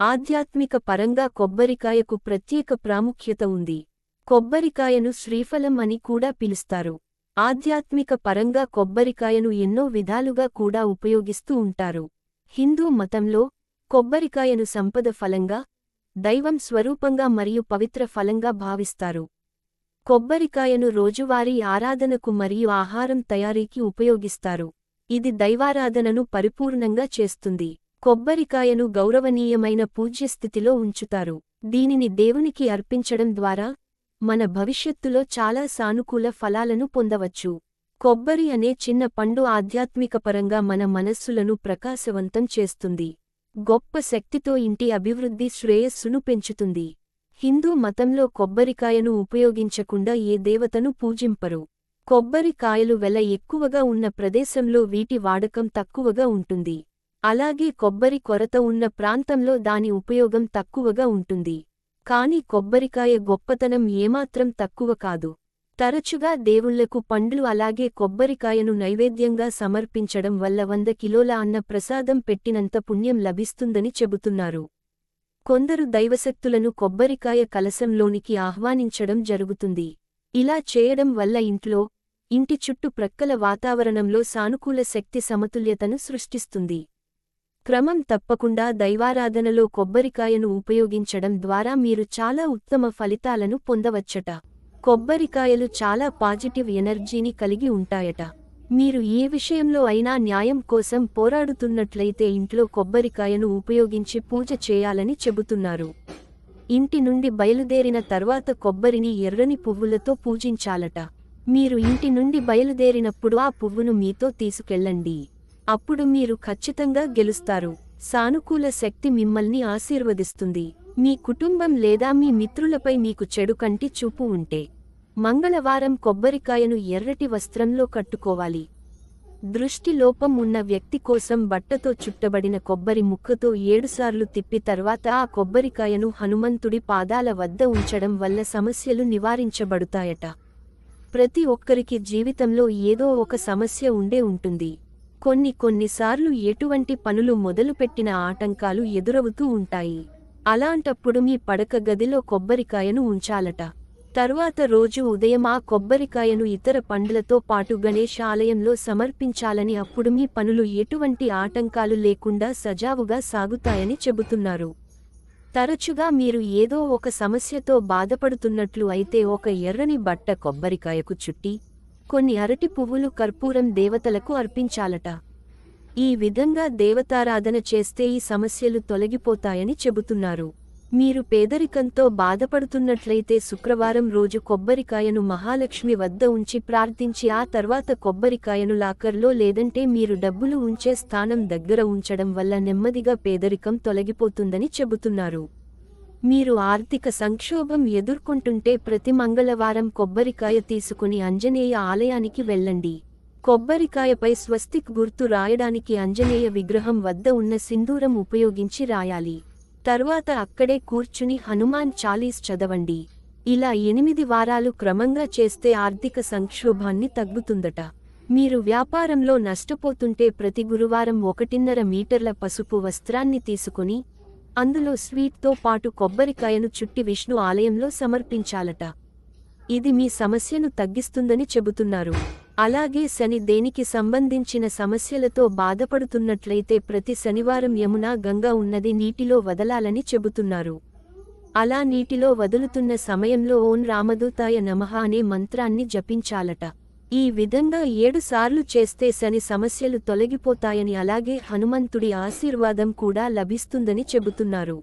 ఆధ్యాత్మిక పరంగా కొబ్బరికాయకు ప్రత్యేక ప్రాముఖ్యత ఉంది. కొబ్బరికాయను శ్రీఫలం అని కూడా పిలుస్తారు. ఆధ్యాత్మిక పరంగా కొబ్బరికాయను ఎన్నో విధాలుగా కూడా ఉపయోగిస్తూ ఉంటారు. హిందూ మతంలో కొబ్బరికాయను సంపద ఫలంగా దైవం స్వరూపంగా మరియు పవిత్ర ఫలంగా భావిస్తారు. కొబ్బరికాయను రోజువారీ ఆరాధనకు మరియు ఆహారం తయారీకి ఉపయోగిస్తారు. ఇది దైవారాధనను పరిపూర్ణంగా చేస్తుంది. కొబ్బరికాయను గౌరవనీయమైన పూజ్యస్థితిలో ఉంచుతారు. దీనిని దేవునికి అర్పించడం ద్వారా మన భవిష్యత్తులో చాలా సానుకూల ఫలాలను పొందవచ్చు. కొబ్బరి అనే చిన్న పండు ఆధ్యాత్మికపరంగా మన మనస్సులను ప్రకాశవంతం చేస్తుంది. గొప్ప శక్తితో ఇంటి అభివృద్ధి శ్రేయస్సును పెంచుతుంది. హిందూ మతంలో కొబ్బరికాయను ఉపయోగించకుండా ఏ దేవతను పూజింపరు. కొబ్బరికాయలు వెల ఎక్కువగా ఉన్న ప్రదేశంలో వీటి వాడకం తక్కువగా ఉంటుంది. అలాగే కొబ్బరి కొరత ఉన్న ప్రాంతంలో దాని ఉపయోగం తక్కువగా ఉంటుంది. కాని కొబ్బరికాయ గొప్పతనం ఏమాత్రం తక్కువ కాదు. తరచుగా దేవుళ్ళకు పండ్లు అలాగే కొబ్బరికాయను నైవేద్యంగా సమర్పించడం వల్ల వంద కిలోల అన్న ప్రసాదం పెట్టినంత పుణ్యం లభిస్తుందని చెబుతున్నారు. కొందరు దైవశక్తులను కొబ్బరికాయ కలశంలోనికి ఆహ్వానించడం జరుగుతుంది. ఇలా చేయడం వల్ల ఇంట్లో ఇంటి చుట్టు ప్రక్కల వాతావరణంలో సానుకూల శక్తి సమతుల్యతను సృష్టిస్తుంది. క్రమం తప్పకుండా దైవారాధనలో కొబ్బరికాయను ఉపయోగించడం ద్వారా మీరు చాలా ఉత్తమ ఫలితాలను పొందవచ్చట. కొబ్బరికాయలు చాలా పాజిటివ్ ఎనర్జీని కలిగి ఉంటాయట. మీరు ఏ విషయంలో అయినా న్యాయం కోసం పోరాడుతున్నట్లయితే ఇంట్లో కొబ్బరికాయను ఉపయోగించి పూజ చేయాలని చెబుతున్నారు. ఇంటి నుండి బయలుదేరిన తర్వాత కొబ్బరిని ఎర్రని పువ్వులతో పూజించాలట. మీరు ఇంటి నుండి బయలుదేరినప్పుడు ఆ పువ్వును మీతో తీసుకెళ్ళండి. అప్పుడు మీరు ఖచ్చితంగా గెలుస్తారు. సానుకూల శక్తి మిమ్మల్ని ఆశీర్వదిస్తుంది. మీ కుటుంబం లేదా మీ మిత్రులపై మీకు చెడు కంటి చూపు ఉంటే మంగళవారం కొబ్బరికాయను ఎర్రటి వస్త్రంలో కట్టుకోవాలి. దృష్టి లోపం ఉన్న వ్యక్తి కోసం బట్టతో చుట్టబడిన కొబ్బరి ముక్కతో ఏడుసార్లు తిప్పి తర్వాత ఆ కొబ్బరికాయను హనుమంతుడి పాదాల వద్ద ఉంచడం వల్ల సమస్యలు నివారించబడుతాయట. ప్రతి ఒక్కరికి జీవితంలో ఏదో ఒక సమస్య ఉండే ఉంటుంది. కొన్ని కొన్నిసార్లు ఎటువంటి పనులు మొదలుపెట్టిన ఆటంకాలు ఎదురవుతూ ఉంటాయి. అలాంటప్పుడు మీ పడక గదిలో కొబ్బరికాయను ఉంచాలట. తరువాత రోజు ఉదయం ఆ కొబ్బరికాయను ఇతర పండ్లతో పాటు గణేష్ ఆలయంలో సమర్పించాలని అప్పుడు మీ పనులు ఎటువంటి ఆటంకాలు లేకుండా సజావుగా సాగుతాయని చెబుతున్నారు. తరచుగా మీరు ఏదో ఒక సమస్యతో బాధపడుతున్నట్లు అయితే ఒక ఎర్రని బట్ట కొబ్బరికాయకు చుట్టి కొన్ని అరటి పువ్వులు కర్పూరం దేవతలకు అర్పించాలట. ఈ విధంగా దేవతారాధన చేస్తే ఈ సమస్యలు తొలగిపోతాయని చెబుతున్నారు. మీరు పేదరికంతో బాధపడుతున్నట్లయితే శుక్రవారం రోజు కొబ్బరికాయను మహాలక్ష్మి వద్ద ఉంచి ప్రార్థించి ఆ తర్వాత కొబ్బరికాయను లాకర్లో లేదంటే మీరు డబ్బులు ఉంచే స్థానం దగ్గర ఉంచడం వల్ల నెమ్మదిగా పేదరికం తొలగిపోతుందని చెబుతున్నారు. మీరు ఆర్థిక సంక్షోభం ఎదుర్కొంటుంటే ప్రతి మంగళవారం కొబ్బరికాయ తీసుకుని అంజనేయ ఆలయానికి వెళ్ళండి. కొబ్బరికాయపై స్వస్తిక్ గుర్తు రాయడానికి అంజనేయ విగ్రహం వద్ద ఉన్న సింధూరం ఉపయోగించి రాయాలి. తర్వాత అక్కడే కూర్చుని హనుమాన్ చాలీస్ చదవండి. ఇలా ఎనిమిది వారాలు క్రమంగా చేస్తే ఆర్థిక సంక్షోభాన్ని తగ్గుతుందట. మీరు వ్యాపారంలో నష్టపోతుంటే ప్రతి గురువారం ఒకటిన్నర మీటర్ల పసుపు వస్త్రాన్ని తీసుకుని అందులో స్వీట్తో పాటు కొబ్బరికాయను చుట్టి విష్ణు ఆలయంలో సమర్పించాలట. ఇది మీ సమస్యను తగ్గిస్తుందని చెబుతున్నారు. అలాగే శని దేనికి సంబంధించిన సమస్యలతో బాధపడుతున్నట్లయితే ప్రతి శనివారం యమున గంగా ఉన్నది నీటిలో వదలాలని చెబుతున్నారు. అలా నీటిలో వదులుతున్న సమయంలో ఓం రామదూతాయ నమః అనే మంత్రాన్ని జపించాలట. ఈ విధంగా ఏడుసార్లు చేస్తే శని సమస్యలు తొలగిపోతాయని అలాగే హనుమంతుడి ఆశీర్వాదం కూడా లభిస్తుందని చెబుతున్నారు.